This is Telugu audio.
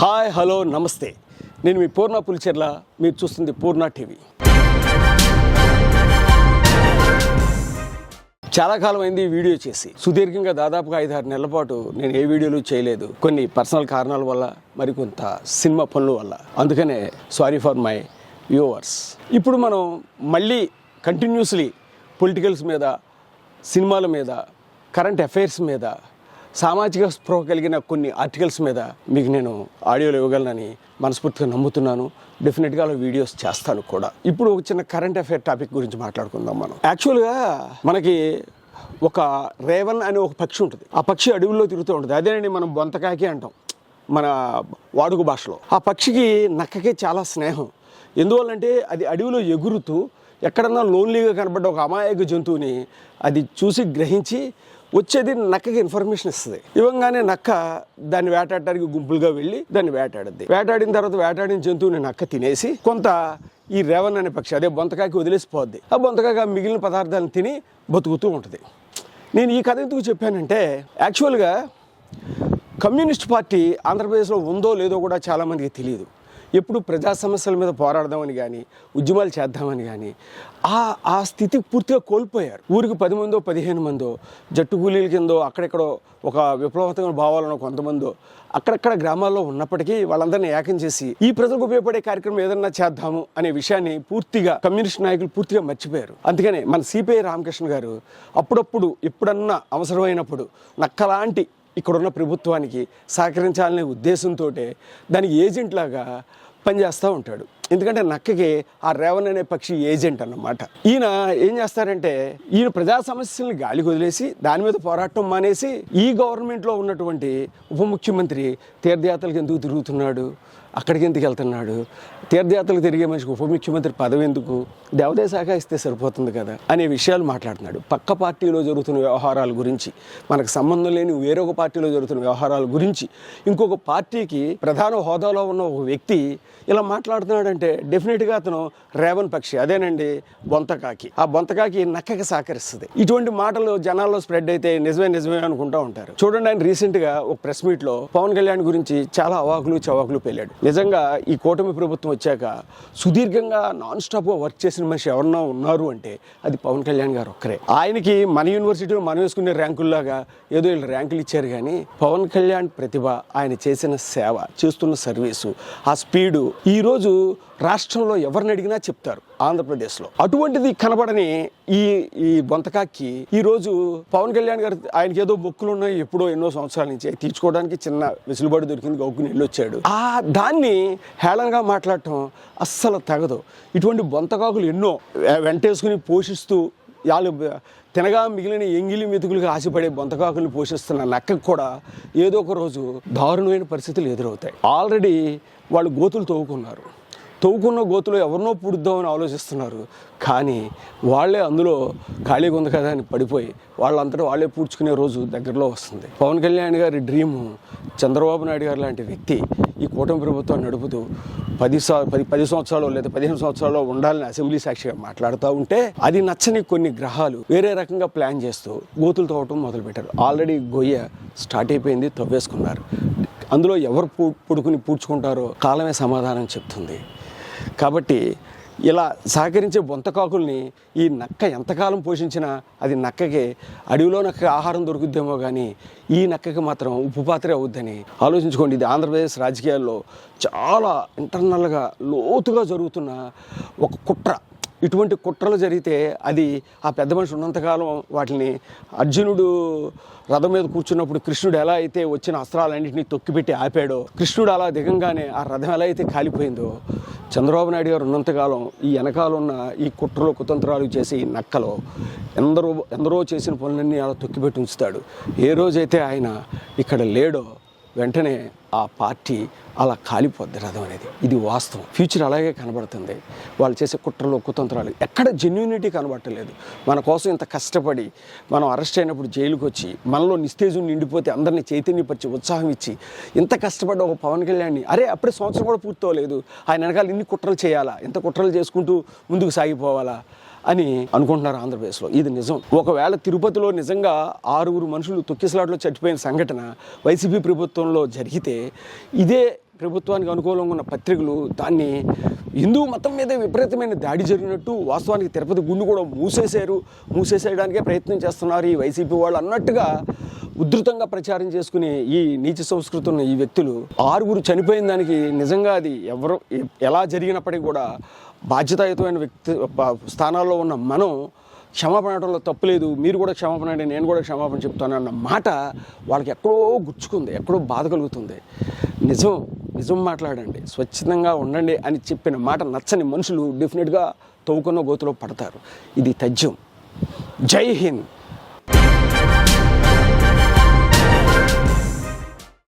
హాయ్ హలో నమస్తే. నేను మీ పూర్ణ పులిచెర్ల మీరు చూస్తుంది పూర్ణ టీవీ. చాలా కాలం అయింది ఈ వీడియో చేసి. సుదీర్ఘంగా దాదాపుగా ఐదారు నెలల పాటు నేను ఏ వీడియోలు చేయలేదు. కొన్ని పర్సనల్ కారణాల వల్ల మరి కొంత సినిమా పనుల వల్ల. అందుకనే సారీ ఫర్ మై వ్యూవర్స్. ఇప్పుడు మనం మళ్ళీ కంటిన్యూస్లీ పొలిటికల్స్ మీద సినిమాల మీద కరెంట్ అఫైర్స్ మీద సామాజిక స్పృహ కలిగిన కొన్ని ఆర్టికల్స్ మీద మీకు నేను ఆడియోలు ఇవ్వగలనని మనస్ఫూర్తిగా నమ్ముతున్నాను. డెఫినెట్గా అలా వీడియోస్ చేస్తాను కూడా. ఇప్పుడు ఒక చిన్న కరెంట్ అఫేర్ టాపిక్ గురించి మాట్లాడుకుందాం మనం. యాక్చువల్గా మనకి ఒక రేవన్ అనే ఒక పక్షి ఉంటుంది. ఆ పక్షి అడవుల్లో తిరుగుతూ ఉంటుంది. అదేనండి మనం బొంతకాకి అంటాం. మన వాడుక భాషలో. ఆ పక్షికి నక్కకి చాలా స్నేహం. ఎందువల్లంటే అది అడవిలో ఎగురుతూ ఎక్కడన్నా లోన్లీగా కనబడ్డ ఒక అమాయక జంతువుని అది చూసి గ్రహించి వచ్చేది నక్కకి ఇన్ఫర్మేషన్ ఇస్తుంది. ఇవ్వగానే నక్క దాన్ని వేటాడటానికి గుంపులుగా వెళ్ళి దాన్ని వేటాడుద్ది. వేటాడిన తర్వాత వేటాడిన జంతువుని నక్క తినేసి కొంత ఈ రేవన్ అనే పక్షి అదే బొంతకాయకి వదిలేసిపోద్ది. ఆ బొంతకాయ మిగిలిన పదార్థాలను తిని బతుకుతూ ఉంటుంది. నేను ఈ కథ ఎందుకు చెప్పానంటే యాక్చువల్గా కమ్యూనిస్ట్ పార్టీ ఆంధ్రప్రదేశ్లో ఉందో లేదో కూడా చాలామందికి తెలియదు. ఎప్పుడు ప్రజా సమస్యల మీద పోరాడదామని కానీ ఉద్యమాలు చేద్దామని కానీ ఆ ఆ స్థితి పూర్తిగా కోల్పోయారు. ఊరికి పది మందో పదిహేను మందో జట్టు కూలీల కిందో అక్కడెక్కడో ఒక విప్లవాత్మక భావాలను కొంతమందో అక్కడక్కడ గ్రామాల్లో ఉన్నప్పటికీ వాళ్ళందరినీ ఏకం చేసి ఈ ప్రజలకు ఉపయోగపడే కార్యక్రమం ఏదన్నా చేద్దాము అనే విషయాన్ని పూర్తిగా కమ్యూనిస్ట్ నాయకులు పూర్తిగా మర్చిపోయారు. అందుకనే మన సిపిఐ రామకృష్ణ గారు అప్పుడప్పుడు ఎప్పుడన్నా అవసరమైనప్పుడు నక్కలాంటి ఇక్కడున్న ప్రభుత్వానికి సహకరించాలనే ఉద్దేశంతో దానికి ఏజెంట్ లాగా పనిచేస్తూ ఉంటాడు. ఎందుకంటే నక్కకి ఆ రేవన్ అనే పక్షి ఏజెంట్ అన్నమాట. ఈయన ఏం చేస్తారంటే ఈయన ప్రజా సమస్యల్ని గాలికి వదిలేసి దాని మీద పోరాటం మానేసి ఈ గవర్నమెంట్లో ఉన్నటువంటి ఉప ముఖ్యమంత్రి తీర్థయాత్రలకు ఎందుకు తిరుగుతున్నాడు? అక్కడికి ఎందుకు వెళ్తున్నాడు? తీర్థయాత్రలు తిరిగే మనిషికి ఉప ముఖ్యమంత్రి పదవి ఎందుకు? దేవాదాయ శాఖ ఇస్తే సరిపోతుంది కదా? అనే విషయాలు మాట్లాడుతున్నాడు. పక్క పార్టీలో జరుగుతున్న వ్యవహారాల గురించి మనకు సంబంధం లేని వేరొక పార్టీలో జరుగుతున్న వ్యవహారాల గురించి ఇంకొక పార్టీకి ప్రధాన హోదాలో ఉన్న ఒక వ్యక్తి ఇలా మాట్లాడుతున్నాడంటే డెఫినెట్గా అతను రేవన్ పక్షి. అదేనండి బొంతకాకి ఆ బొంతకాకి నక్కకి సహకరిస్తుంది. ఇటువంటి మాటలు జనాల్లో స్ప్రెడ్ అయితే నిజమే నిజమే అనుకుంటా ఉంటారు. చూడండి ఆయన రీసెంట్గా ఒక ప్రెస్ మీట్లో పవన్ కళ్యాణ్ గురించి చాలా అవాకులు చవాకులు పెళ్ళాడు నిజంగా ఈ కూటమి ప్రభుత్వం వచ్చాక సుదీర్ఘంగా నాన్ స్టాప్గా వర్క్ చేసిన మనిషి ఎవరన్నా ఉన్నారు అంటే అది పవన్ కళ్యాణ్ గారు ఒక్కరే. ఆయనకి మన యూనివర్సిటీలో మనం వేసుకునే ర్యాంకుల్లాగా ఏదో వీళ్ళు ర్యాంకులు ఇచ్చారు కానీ పవన్ కళ్యాణ్ ప్రతిభ ఆయన చేసిన సేవ చేస్తున్న సర్వీసు ఆ స్పీడు ఈరోజు రాష్ట్రంలో ఎవరిని అడిగినా చెప్తారు ఆంధ్రప్రదేశ్లో. అటువంటిది కనబడని ఈ ఈ బొంతకాకి ఈరోజు పవన్ కళ్యాణ్ గారు ఆయనకి ఏదో బొక్కులు ఉన్నాయి ఎప్పుడో ఎన్నో సంవత్సరాల నుంచి. తీర్చుకోవడానికి చిన్న వెసులుబాటు దొరికింది గౌకుని వెళ్ళొచ్చాడు ఆ దాన్ని హేళనగా మాట్లాడటం అస్సలు తగదు. ఇటువంటి బొంతకాకులు ఎన్నో వెంటేసుకుని పోషిస్తూ వాళ్ళు తినగా మిగిలిన ఎంగిలి మెతుకులుగా ఆశపడే బొంతకాకుల్ని పోషిస్తున్న నక్కకు కూడా ఏదో ఒక రోజు దారుణమైన పరిస్థితులు ఎదురవుతాయి. ఆల్రెడీ వాళ్ళు గోతులు తవ్వుకున్నారు తవ్వుకున్న గోతులో ఎవరినో పూడుద్దామని ఆలోచిస్తున్నారు. కానీ వాళ్ళే అందులో ఖాళీగా ఉంది కదా అని పడిపోయి వాళ్ళంతటా వాళ్ళే పూడ్చుకునే రోజు దగ్గరలో వస్తుంది. పవన్ కళ్యాణ్ గారి డ్రీము చంద్రబాబు నాయుడు గారు లాంటి వ్యక్తి ఈ కూటమి ప్రభుత్వం నడుపుతూ పది సా పది పది సంవత్సరాలు లేదా పదిహేను సంవత్సరాలు ఉండాలని అసెంబ్లీ సాక్షిగా మాట్లాడుతూ ఉంటే అది నచ్చని కొన్ని గ్రహాలు వేరే రకంగా ప్లాన్ చేస్తూ గోతులు తవ్వటం మొదలుపెట్టారు. ఆల్రెడీ గొయ్య స్టార్ట్ అయిపోయింది తవ్వేసుకున్నారు. అందులో ఎవరు పూ పుడుకుని పూడ్చుకుంటారో కాలమే సమాధానం చెప్తుంది. కాబట్టి ఇలా సహకరించే బొంతకాకుల్ని ఈ నక్క ఎంతకాలం పోషించినా అది నక్కకి అడవిలో నక్క ఆహారం దొరుకుద్దేమో కానీ ఈ నక్కకి మాత్రం ఉప్పు పాత్రే అవుద్దని ఆలోచించుకోండి. ఇది ఆంధ్రప్రదేశ్ రాజకీయాల్లో చాలా ఇంటర్నల్గా లోతుగా జరుగుతున్న ఒక కుట్ర. ఇటువంటి కుట్రలు జరిగితే అది ఆ పెద్ద మనిషి ఉన్నంతకాలం వాటిని అర్జునుడు రథం మీద కూర్చున్నప్పుడు కృష్ణుడు ఎలా అయితే వచ్చిన అస్త్రాలన్నింటినీ తొక్కిపెట్టి ఆపాడో కృష్ణుడు అలా దిగంగానే ఆ రథం ఎలా అయితే కాలిపోయిందో చంద్రబాబు నాయుడు గారు ఉన్నంతకాలం ఈ వెనకాల ఉన్న ఈ కుట్రలు కుతంత్రాలు చేసే ఈ నక్కలో ఎందరో ఎందరో చేసిన పనులన్నీ అలా తొక్కిపెట్టి ఉంచుతాడు. ఏ రోజైతే ఆయన ఇక్కడ లేడో వెంటనే ఆ పార్టీ అలా కాలిపోద్ది రథం అనేది. ఇది వాస్తవం. ఫ్యూచర్ అలాగే కనబడుతుంది. వాళ్ళు చేసే కుట్రలు కుతంత్రాలు ఎక్కడ జెన్యూనిటీ కనబడలేదు మన కోసం ఇంత కష్టపడి మనం అరెస్ట్ అయినప్పుడు జైలుకు వచ్చి మనలో నిస్తేజం నిండిపోతే అందరినీ చైతన్యపరిచి ఉత్సాహం ఇచ్చి ఇంత కష్టపడ్డ ఒక పవన్ కళ్యాణ్ని అరే అప్పుడే సంవత్సరం కూడా పూర్తవలేదు. ఆయన వెనకాల ఇన్ని కుట్రలు చేయాలా? ఇంత కుట్రలు చేసుకుంటూ ముందుకు సాగిపోవాలా? అని అనుకుంటున్నారు ఆంధ్రప్రదేశ్లో. ఇది నిజం. ఒకవేళ తిరుపతిలో నిజంగా ఆరుగురు మనుషులు తొక్కిసలాట్లో చచ్చిపోయిన సంఘటన వైసీపీ ప్రభుత్వంలో జరిగితే ఇదే ప్రభుత్వానికి అనుకూలంగా ఉన్న పత్రికలు దాన్ని హిందూ మతం మీద విపరీతమైన దాడి జరిగినట్టు వాస్తవానికి తిరుపతి గుండు కూడా మూసేశారు. మూసేసేయడానికే ప్రయత్నం చేస్తున్నారు ఈ వైసీపీ వాళ్ళు అన్నట్టుగా ఉధృతంగా ప్రచారం చేసుకునే ఈ నీచ సంస్కృతి ఉన్న ఈ వ్యక్తులు ఆరుగురు చనిపోయిన దానికి నిజంగా అది ఎవరు ఎలా జరిగినప్పటికీ కూడా బాధ్యతాయుతమైన వ్యక్తి స్థానాల్లో ఉన్న మనం క్షమాపణ అనడంలో తప్పులేదు మీరు కూడా క్షమాపణ అంటే నేను కూడా క్షమాపణ చెప్తాను అన్న మాట వాళ్ళకి ఎక్కడో గుచ్చుకుంది ఎక్కడో బాధ కలుగుతుంది. నిజం నిజం మాట్లాడండి స్వచ్ఛందంగా ఉండండి అని చెప్పిన మాట నచ్చని మనుషులు డెఫినెట్గా తవ్వుకున్న గోతులో పడతారు. ఇది తథ్యం. జై హింద్.